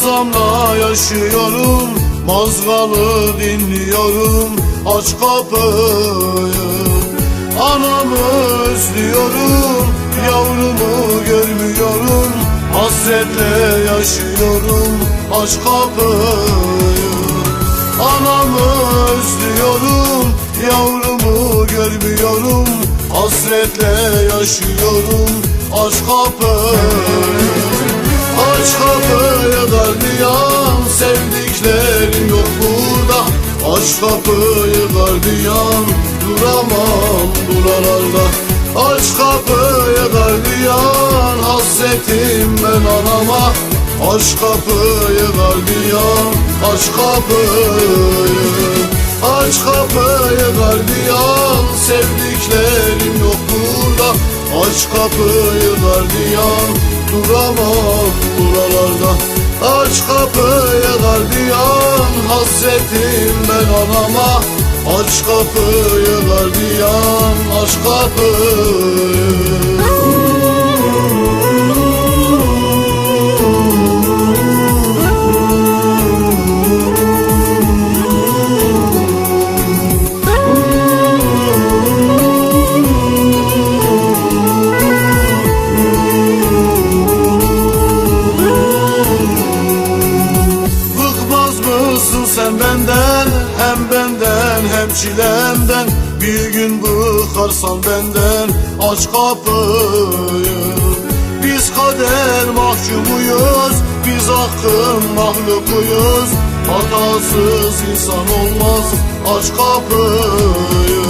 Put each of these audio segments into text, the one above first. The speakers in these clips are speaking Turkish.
Hafızamla yaşıyorum Mazgalı dinliyorum. Aç kapıyı Anamı özlüyorum. Yavrumu görmüyorum Hasretle yaşıyorum. Aç kapıyı Anamı özlüyorum. Yavrumu görmüyorum Hasretle yaşıyorum. Aç kapıyı Aç kapıyı gardiyan Sevdiklerim yok burada. Aç kapıyı gardiyan Duramam buralarda. Aç kapıyı gardiyan Hasretim ben anama. Aç kapıyı gardiyan Aç kapıyı. Aç kapıyı gardiyan Sevdiklerim yok burada. Aç kapıyı gardiyan Duramam buralarda. Aç kapıyı gardiyan Hasretim ben anama. Aç kapıyı gardiyan Aç kapıyı sen benden Hem benden hem çilemden. Bir gün bıkarsan benden Aç kapıyı. Biz kader mahkumuyuz Biz hakkın mahlukuyuz. Hatasız insan olmaz Aç kapıyı.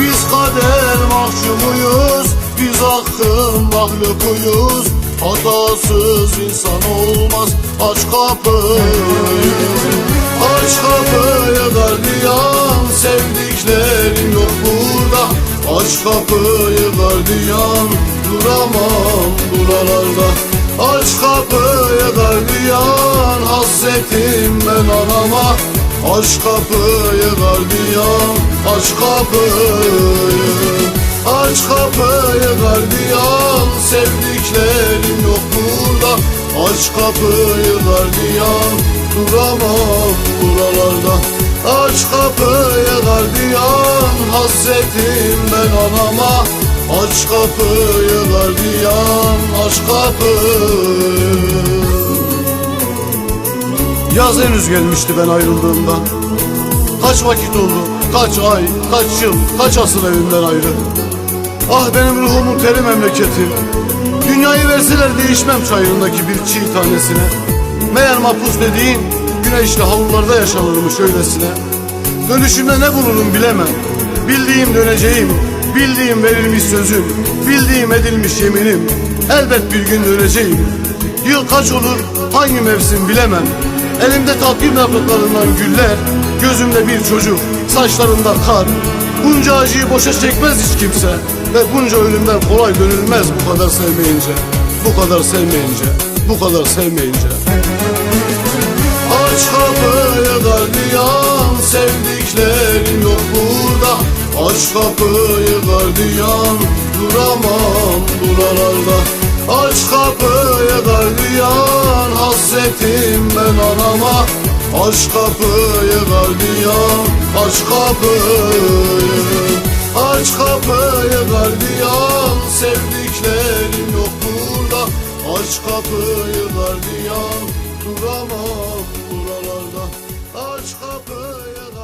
Biz kader mahkumuyuz Biz hakkın mahlukuyuz. Hatasız insan olmaz Aç kapıyı Aç kapıyı gardiyan Sevdiklerim yok burada. Aç kapıyı gardiyan Duramam buralarda. Aç kapıyı gardiyan Hasretim ben anama. Aç kapıyı gardiyan Aç kapıyı. Aç kapıyı gardiyan Sevdiklerim yok burada. Aç kapıyı gardiyan Duramam buralarda. Aç kapıyı gardiyan Hasretim ben anama. Aç kapıyı gardiyan Aç kapıyı Yaz henüz gelmişti ben ayrıldığımda. Kaç vakit oldu, kaç ay, kaç yıl, kaç asır evimden ayrı. Ah benim ruhumun teri memleketi. Dünyayı verseler değişmem çayırındaki bir çiğ tanesine Meğer mahpus dediğin güneşli havlularda yaşanırmış öylesine. Dönüşümde ne bulurum bilemem. Bildiğim döneceğim, bildiğim verilmiş sözüm Bildiğim edilmiş yeminim. Elbet bir gün döneceğim. Yıl kaç olur, hangi mevsim bilemem. Elimde takvim yapraklarından güller Gözümde bir çocuk, saçlarımda kar. Bunca acıyı boşa çekmez hiç kimse Ve bunca ölümden kolay dönülmez bu kadar sevmeyince Bu kadar sevmeyince, bu kadar sevmeyince Aç kapıyı gardiyan Sevdiklerim yok burada. Aç kapıyı gardiyan Duramam buralarda. Aç kapıyı gardiyan Hasretim ben anama. Aç kapıyı gardiyan Aç kapıyı. Aç kapıyı gardiyan Sevdiklerim yok burada. Aç kapıyı gardiyan Duramam aç kapıyı